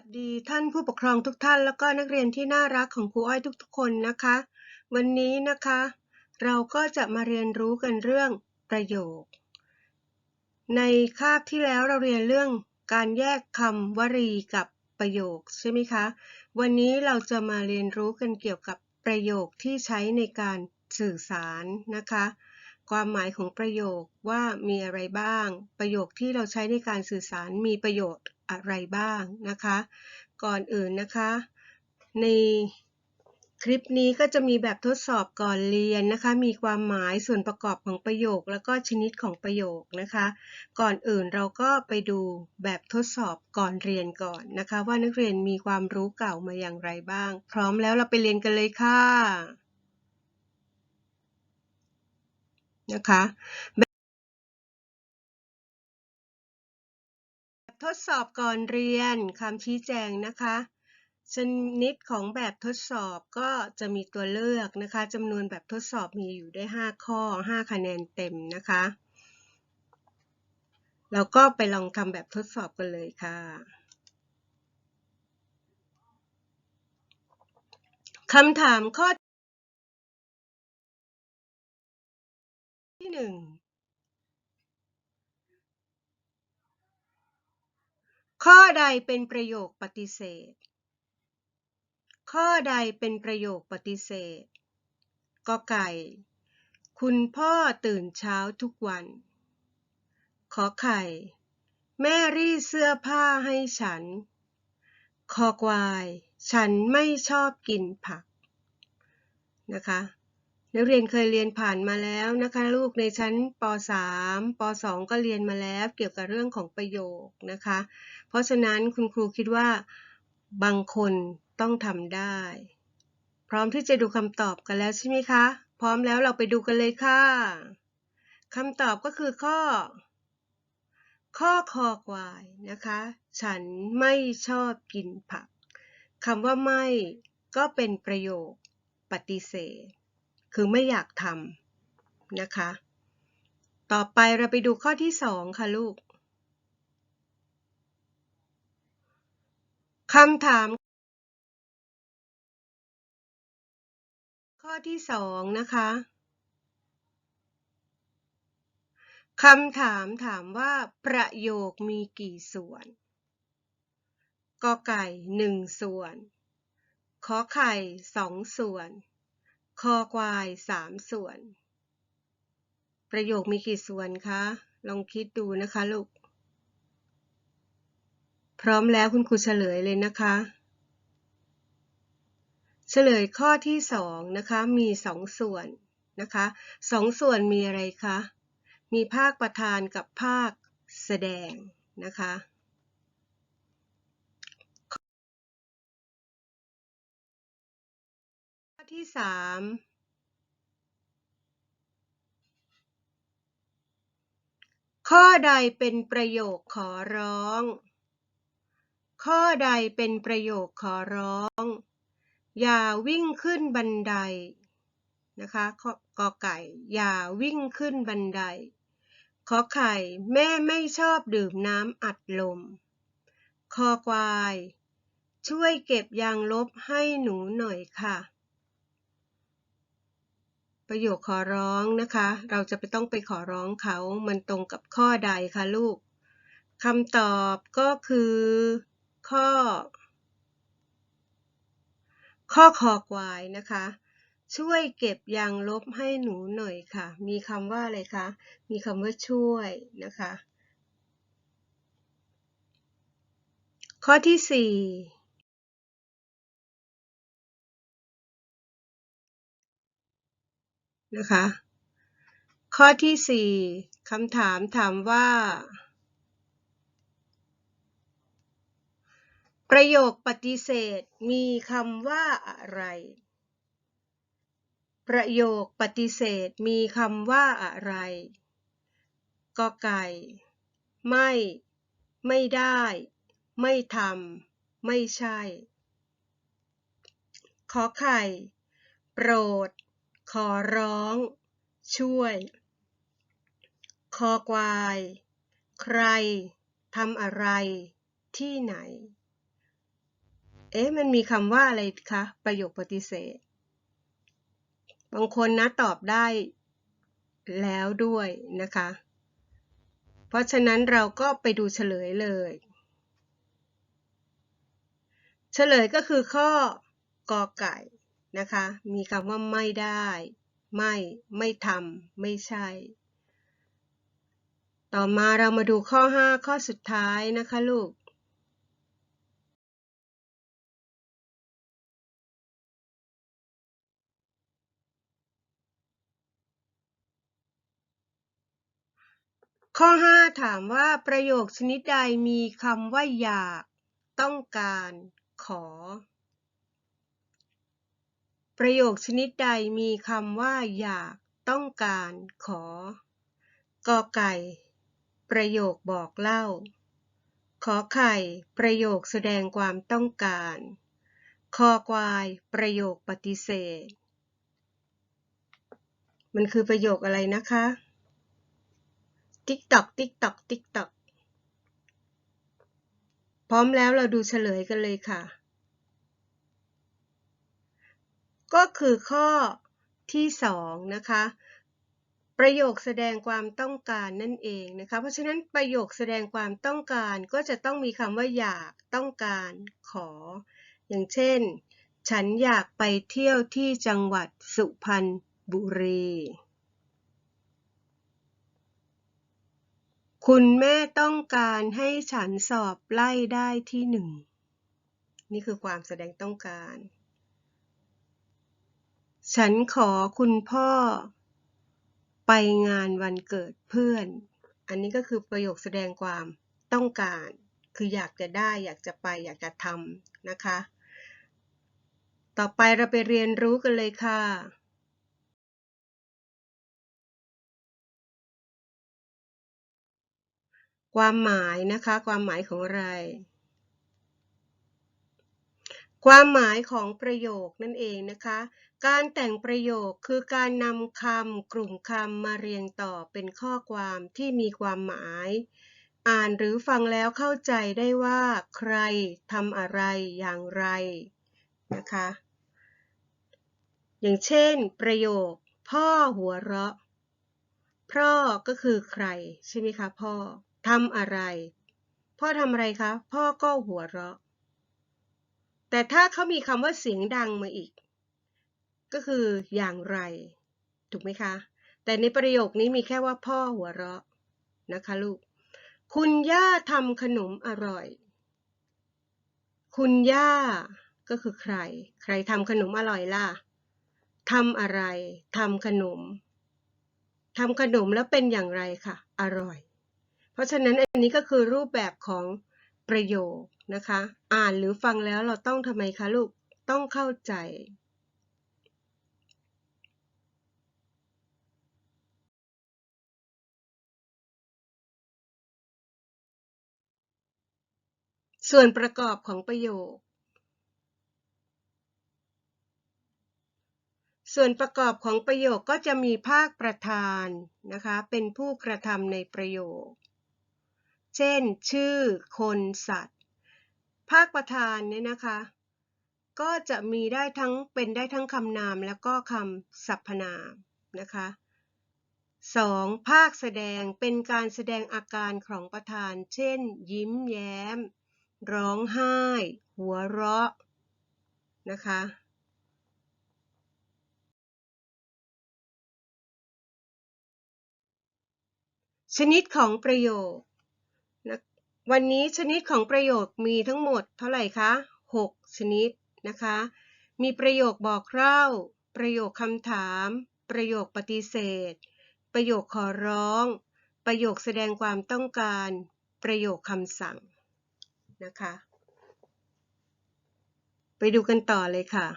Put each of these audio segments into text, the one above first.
วัสดีท่านผู้ปกครองทุกท่านแล้วก็นักเรียนที่น่ารักของครูอ้อยทุกๆ คนนะคะ วันนี้นะคะ เราก็จะมาเรียนรู้กันเรื่องประโยค ในคาบที่แล้วเราเรียนเรื่องการแยกคำวลีกับประโยคใช่ไหมคะ วันนี้เราจะมาเรียนรู้กันเกี่ยวกับประโยคที่ใช้ในการสื่อสารนะคะ ความหมายของประโยคว่ามีอะไรบ้าง ประโยคที่เราใช้ในการสื่อสารมีประโยชน์ อะไรบ้างนะคะ ก่อนอื่นนะคะ ในคลิปนี้ก็จะมีแบบทดสอบก่อนเรียนนะคะ มีความหมายส่วนประกอบของประโยค แล้วก็ชนิดของประโยคนะคะ ก่อนอื่นเราก็ไปดูแบบทดสอบก่อนเรียนก่อนนะคะ ว่านักเรียนมีความรู้เก่ามาอย่างไรบ้าง พร้อมแล้วเราไปเรียนกันเลยค่ะนะคะ ทดสอบก่อนเรียนคำชี้แจงนะคะชนิดของแบบทดสอบก็จะมีตัวเลือกนะคะจำนวนแบบทดสอบมีอยู่ได้ 5 ข้อ 5 คะแนนเต็มนะคะเราก็ไปลองทำแบบทดสอบกันเลยค่ะคำถามข้อที่หนึ่ง ข้อใดเป็นประโยคปฏิเสธ ข้อใดเป็นประโยคปฏิเสธกอไก่ คุณพ่อตื่นเช้าทุกวัน ขอไข่ แม่รีดเสื้อผ้าให้ฉัน คอควาย ฉันไม่ชอบกินผักนะคะ นักเรียนเคยเรียนผ่านมาแล้วนะคะลูกในชั้นป .3 ป .2 ก็เรียนมาแล้วเกี่ยวกับเรื่องของประโยคนะคะ เพราะฉะนั้นคุณครูคิดว่าบางคนต้องทำได้ พร้อมที่จะดูคำตอบกันแล้วใช่ไหมคะ พร้อมแล้วเราไปดูกันเลยค่ะคำตอบก็คือข้อ ข้อคอควายนะคะ ฉันไม่ชอบกินผักคำว่าไม่ก็เป็นประโยคปฏิเสธ คือไม่อยากทำนะคะ ต่อไปเราไปดูข้อที่สองค่ะลูกคำถาม ข้อที่สองนะคะคำถามถามว่าประโยคมีกี่ส่วนกอไก่หนึ่งส่วน ขอไข่สองส่วน คอควายสามส่วน ประโยคมีกี่ส่วนคะ ลองคิดดูนะคะลูก พร้อมแล้วคุณครูเฉลยเลยนะคะ เฉลยข้อที่สองนะคะมีสองส่วนนะคะสองส่วนมีอะไรคะ มีภาคประธานกับภาคแสดงนะคะ ที่สามข้อใดเป็นประโยคขอร้อง ข้อใดเป็นประโยคขอร้อง อย่าวิ่งขึ้นบันไดนะคะกอไก่ อย่าวิ่งขึ้นบันได ขอไข่ แม่ไม่ชอบดื่มน้ำอัดลม คอควาย ช่วยเก็บยางลบให้หนูหน่อยค่ะ ประโยคขอร้องนะคะ เราจะไปต้องไปขอร้องเขา มันตรงกับข้อใดคะลูกคำตอบก็คือ ข้อ ข้อคอควายนะคะ ช่วยเก็บยางลบให้หนูหน่อยค่ะ มีคำว่าอะไรคะ มีคำว่าช่วยนะคะ ข้อที่สี่ นะคะ ข้อที่สี่คำถามถามว่า ประโยคปฏิเสธมีคำว่าอะไร ประโยคปฏิเสธมีคำว่าอะไรกอไก่ ไม่ ไม่ได้ ไม่ทำ ไม่ใช่ ขอไข่ โปรด ขอร้อง ช่วย คอควาย ใครทำอะไร ที่ไหน เอ๊ะ มันมีคำว่าอะไรคะ ประโยคปฏิเสธ บางคนนะตอบได้แล้วด้วยนะคะ เพราะฉะนั้นเราก็ไปดูเฉลยเลย เฉลยก็คือข้อกอไก่ นะคะ มีคำว่าไม่ได้ ไม่ ไม่ทำไม่ใช่ ต่อมาเรามาดูข้อ 5 ข้อสุดท้ายนะคะลูกข้อ 5 ถามว่าประโยคชนิดใดมีคำว่าอยาก ต้องการ ขอ ประโยคชนิดใดมีคำว่า อยาก ต้องการ ขอ กอไก่ ประโยคบอกเล่า ขอไข่ ประโยคแสดงความต้องการ คอควาย ประโยคปฏิเสธ มันคือประโยคอะไรนะคะ ติ๊กตอก ติ๊กตอก ติ๊กตอก พร้อมแล้วเราดูเฉลยกันเลยค่ะ ก็คือข้อที่สองนะคะประโยคแสดงความต้องการนั่นเองนะคะ เพราะฉะนั้นประโยคแสดงความต้องการก็จะต้องมีคำว่าอยากต้องการขอ อย่างเช่น ฉันอยากไปเที่ยวที่จังหวัดสุพรรณบุรี คุณแม่ต้องการให้ฉันสอบไล่ได้ที่หนึ่ง นี่คือความแสดงต้องการ ฉันขอคุณพ่อ ไปงานวันเกิดเพื่อน อันนี้ก็คือประโยคแสดงความต้องการ คืออยากจะได้อยากจะไปอยากจะทำนะคะ ต่อไปเราไปเรียนรู้กันเลยค่ะความหมายนะคะความหมายของอะไร ความหมายของประโยคนั่นเองนะคะ การแต่งประโยคคือการนำคำกลุ่มคำมาเรียงต่อเป็นข้อความที่มีความหมาย อ่านหรือฟังแล้วเข้าใจได้ว่า ใครทำอะไรอย่างไรนะคะ อย่างเช่น ประโยค พ่อหัวเราะ พ่อก็คือใคร ใช่ไหมคะพ่อทำอะไร พ่อทำอะไรคะ พ่อก็หัวเราะ แต่ถ้าเขามีคำว่าเสียงดังมาอีก ก็คืออย่างไร ถูกไหมคะ แต่ในประโยคนี้มีแค่ว่าพ่อหัวเราะนะคะลูก คุณย่าทำขนมอร่อย คุณย่าก็คือใคร ใครทำขนมอร่อยล่ะทำอะไรทำขนมทำขนมแล้วเป็นอย่างไรคะอร่อย เพราะฉะนั้นอันนี้ก็คือรูปแบบของประโยคนะคะ อ่านหรือฟังแล้วเราต้องทำไมคะลูก ต้องเข้าใจ ส่วนประกอบของประโยค ส่วนประกอบของประโยคก็จะมีภาคประธานนะคะ เป็นผู้กระทำในประโยค เช่น ชื่อ คน สัตว์ ภาคประธานเนี่ยนะคะ ก็จะมีได้ทั้งเป็นได้ทั้งคำนามแล้วก็คำสรรพนามนะคะ 2. ภาคแสดงเป็นการแสดงอาการของประธาน เช่น ยิ้มแย้ม ร้องไห้ หัวเราะนะคะชนิดของประโยคนะวันนี้ชนิดของประโยคมีทั้งหมดเท่าไหร่คะ 6 ชนิดนะคะ มีประโยคบอกเล่า ประโยคคำถาม ประโยคปฏิเสธ ประโยคขอร้อง ประโยคแสดงความต้องการ ประโยคคำสั่ง นะคะ ไปดูกันต่อเลยค่ะ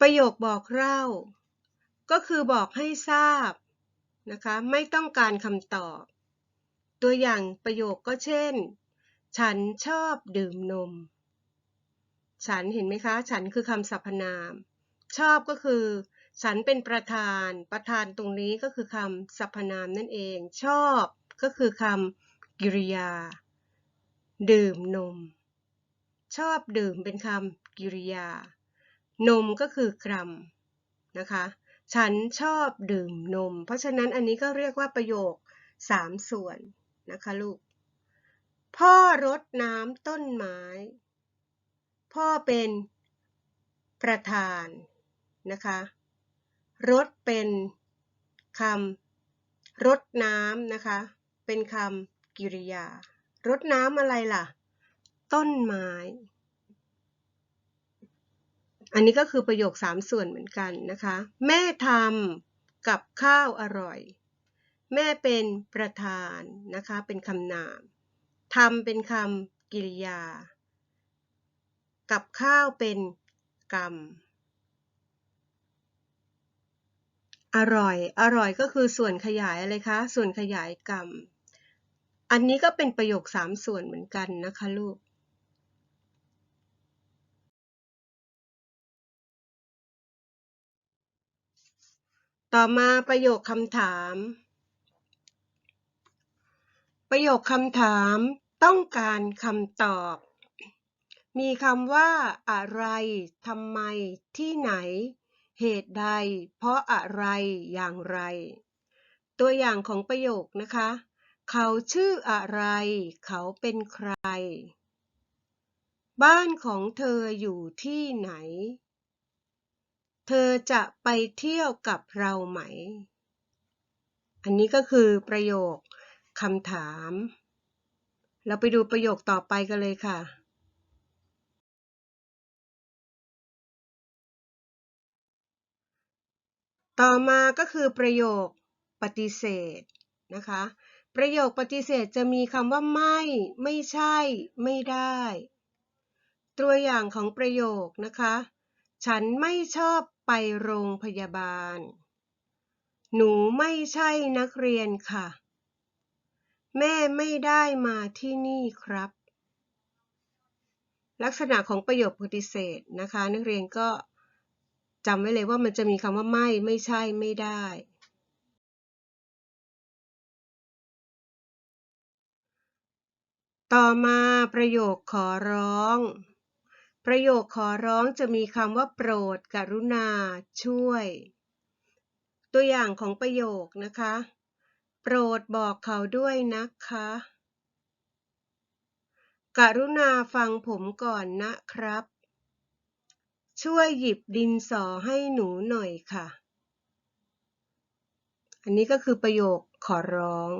ประโยคบอกเล่า ก็คือบอกให้ทราบนะคะ ไม่ต้องการคำตอบ ตัวอย่างประโยคก็เช่น ฉันชอบดื่มนม ฉันเห็นไหมคะ ฉันคือคำสรรพนาม ชอบก็คือ ฉันเป็นประธาน ประธานตรงนี้ก็คือคำสรรพนามนั่นเอง ชอบก็คือคำกริยา ดื่มนม ชอบดื่มเป็นคำกริยา นมก็คือกรัมนะคะ ฉันชอบดื่มนม เพราะฉะนั้นอันนี้ก็เรียกว่าประโยคสามส่วนนะคะลูก พ่อรดน้ำต้นไม้ พ่อเป็นประธานนะคะ รดเป็นคำรดน้ำนะคะ เป็นคำกริยารดน้ำอะไรล่ะ ต้นไม้ อันนี้ก็คือประโยคสามส่วนเหมือนกันนะคะ แม่ทำกับข้าวอร่อย แม่เป็นประธานนะคะ เป็นคำนามทำเป็นคำกริยา กับข้าวเป็นกรรม อร่อย อร่อยก็คือส่วนขยายอะไรคะ ส่วนขยายกรรม อันนี้ก็เป็นประโยคสามส่วนเหมือนกันนะคะลูกต่อมาประโยคคำถาม ประโยคคำถามต้องการคำตอบ มีคำว่าอะไร ทำไม ที่ไหน เหตุใด เพราะอะไรอย่างไร ตัวอย่างของประโยคนะคะ เขาชื่ออะไร เขาเป็นใคร บ้านของเธออยู่ที่ไหน เธอจะไปเที่ยวกับเราไหม อันนี้ก็คือประโยคคำถาม เราไปดูประโยคต่อไปกันเลยค่ะ ต่อมาก็คือประโยคปฏิเสธนะคะ ประโยคปฏิเสธจะมีคำว่าไม่ ไม่ใช่ ไม่ได้ ตัวอย่างของประโยคนะคะ ฉันไม่ชอบไปโรงพยาบาล หนูไม่ใช่นักเรียนค่ะ แม่ไม่ได้มาที่นี่ครับ ลักษณะของประโยคปฏิเสธนะคะ นักเรียนก็ จำไว้เลยว่ามันจะมีคำว่าไม่ ไม่ใช่ ไม่ได้ ต่อมาประโยคขอร้อง ประโยคขอร้องจะมีคำว่าโปรด กรุณา ช่วย ตัวอย่างของประโยคนะคะ โปรดบอกเขาด้วยนะคะ กรุณาฟังผมก่อนนะครับ ช่วยหยิบดินสอให้หนูหน่อยค่ะ อันนี้ก็คือประโยคขอร้อง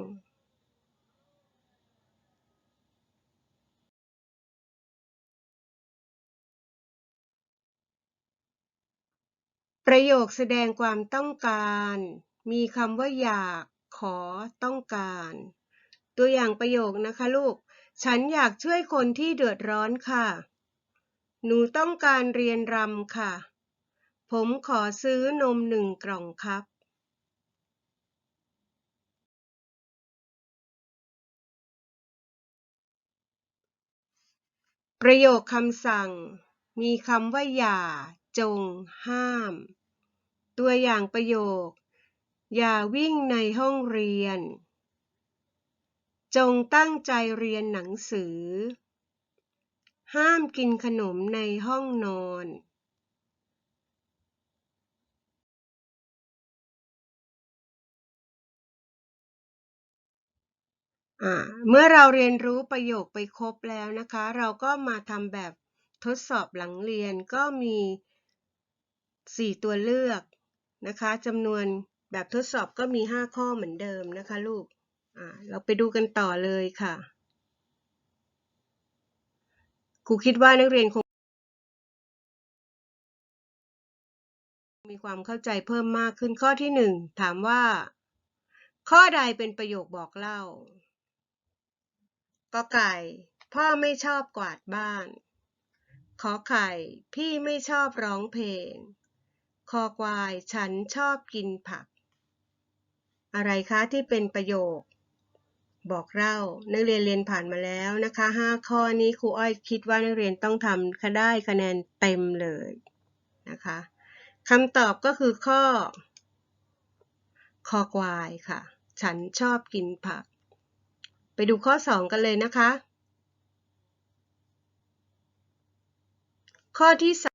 ประโยคแสดงความต้องการ มีคำว่าอยาก ขอ ต้องการ ตัวอย่างประโยคนะคะลูก ฉันอยากช่วยคนที่เดือดร้อนค่ะ หนูต้องการเรียนรำค่ะ ผมขอซื้อนมหนึ่งกล่องครับประโยคคำสั่ง มีคำว่าอย่า จง ห้าม ตัวอย่างประโยค อย่าวิ่งในห้องเรียน จงตั้งใจเรียนหนังสือ ห้ามกินขนมในห้องนอนเมื่อเราเรียนรู้ประโยคไปครบแล้วนะคะ เราก็มาทำแบบทดสอบหลังเรียนก็มี 4 ตัวเลือกนะคะจำนวนแบบทดสอบก็มี 5 ข้อเหมือนเดิมนะคะลูกเราไปดูกันต่อเลยค่ะ ครูคิดว่านักเรียนคงมีความเข้าใจเพิ่มมากขึ้นข้อที่หนึ่งถามว่า ข้อใดเป็นประโยคบอกเล่าก็ไก่ พ่อไม่ชอบกวาดบ้านขอไข่ พี่ไม่ชอบร้องเพลง คอควาย ฉันชอบกินผัก อะไรคะที่เป็นประโยค บอกเล่า นักเรียนเรียนผ่านมาแล้วนะคะ 5 ข้อนี้ครูอ้อยคิดว่านักเรียนต้องทำคะได้คะแนนเต็มเลยนะคะคำตอบก็คือข้อคอควายค่ะ ฉันชอบกินผัก ไปดูข้อ 2 กันเลยนะคะ ข้อที่ส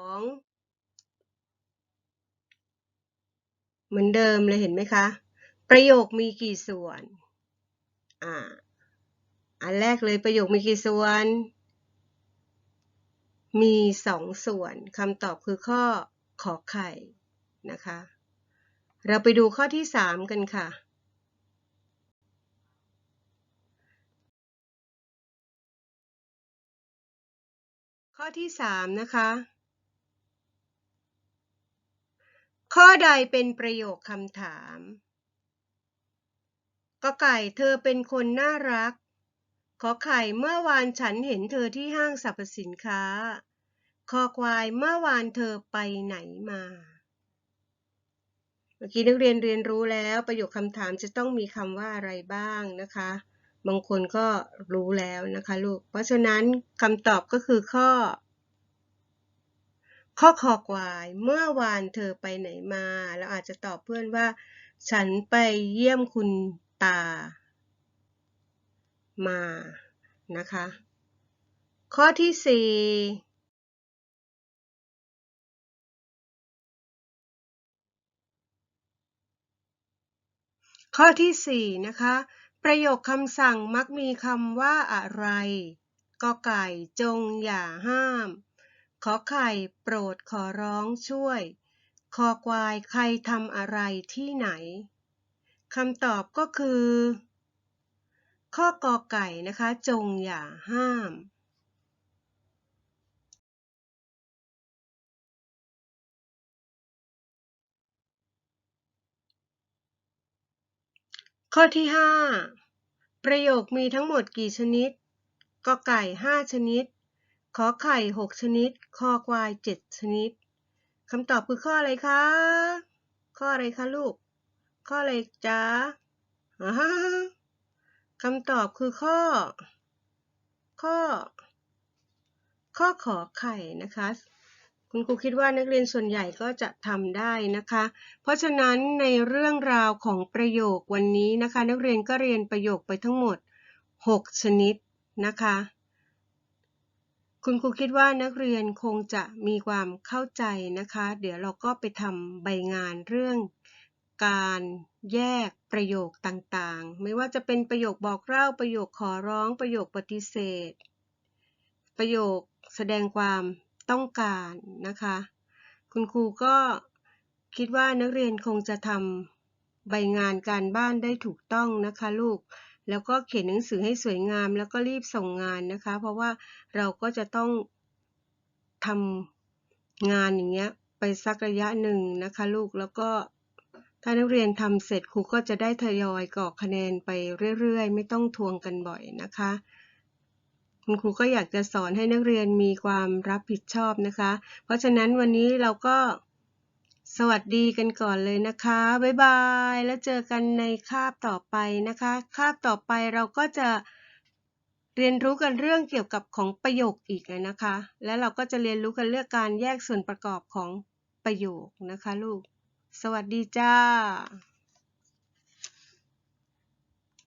อง เหมือนเดิมเลยเห็นไหมคะ ประโยคมีกี่ส่วนอ่าอันแรกเลยประโยคมีกี่ส่วน มีสองส่วนคำตอบคือข้อขอไข่นะคะ เราไปดูข้อที่สามกันค่ะข้อที่สามนะคะ ข้อใดเป็นประโยคคำถามก็ไก่เธอเป็นคนน่ารัก ขอไข่เมื่อวานฉันเห็นเธอที่ห้างสรรพสินค้า คอควายเมื่อวานเธอไปไหนมา เมื่อกี้นักเรียนเรียนรู้แล้วประโยคคำถามจะต้องมีคำว่าอะไรบ้างนะคะ บางคนก็รู้แล้วนะคะลูก เพราะฉะนั้นคำตอบก็คือข้อ ข้อคอควายเมื่อวานเธอไปไหนมาเราอาจจะตอบเพื่อนว่า ฉันไปเยี่ยมคุณตา มานะคะ ข้อที่สี่ข้อที่สี่นะคะ ประโยคคำสั่งมักมีคำว่าอะไรกอไก่จงอย่าห้าม ขอไข่โปรดขอร้องช่วย คอควายใครทำอะไรที่ไหน คำตอบก็คือ ข้อกอไก่นะคะ จงอย่าห้ามข้อที่ 5 ประโยคมีทั้งหมดกี่ชนิดกอไก่ 5 ชนิด ขอไข่6ชนิด คอควาย7ชนิดคำตอบคือข้ออะไรคะ ข้ออะไรคะลูก ข้ออะไรจ๊ะคำตอบคือข้อ ข้อ ข้อขอไข่นะคะ คุณครูคิดว่านักเรียนส่วนใหญ่ก็จะทำได้นะคะ เพราะฉะนั้นในเรื่องราวของประโยควันนี้นะคะ นักเรียนก็เรียนประโยคไปทั้งหมด 6 ชนิดนะคะ คุณครูคิดว่านักเรียนคงจะมีความเข้าใจนะคะ เดี๋ยวเราก็ไปทำใบงานเรื่องการแยกประโยคต่างๆ ไม่ว่าจะเป็นประโยคบอกเล่าประโยคขอร้อง ประโยคปฏิเสธ ประโยคแสดงความต้องการนะคะ คุณครูก็คิดว่านักเรียนคงจะทำใบงานการบ้านได้ถูกต้องนะคะลูก แล้วก็เขียนหนังสือให้สวยงาม แล้วก็รีบส่งงานนะคะ เพราะว่าเราก็จะต้องทำงานอย่างเงี้ยไปสักระยะหนึ่งนะคะ ลูกแล้วก็ถ้านักเรียนทำเสร็จครูก็จะได้ทยอยกรอกคะแนนไปเรื่อยๆ ไม่ต้องทวงกันบ่อยนะคะ คุณครูก็อยากจะสอนให้นักเรียนมีความรับผิดชอบนะคะ เพราะฉะนั้นวันนี้เราก็ สวัสดีกันก่อนเลยนะคะ บ๊ายบาย แล้วเจอกันในคาบต่อไปนะคะ คาบต่อไปเราก็จะเรียนรู้กันเรื่องเกี่ยวกับของประโยคอีกนะคะ และเราก็จะเรียนรู้กันเรื่องการแยกส่วนประกอบของประโยคนะคะลูก สวัสดีจ้า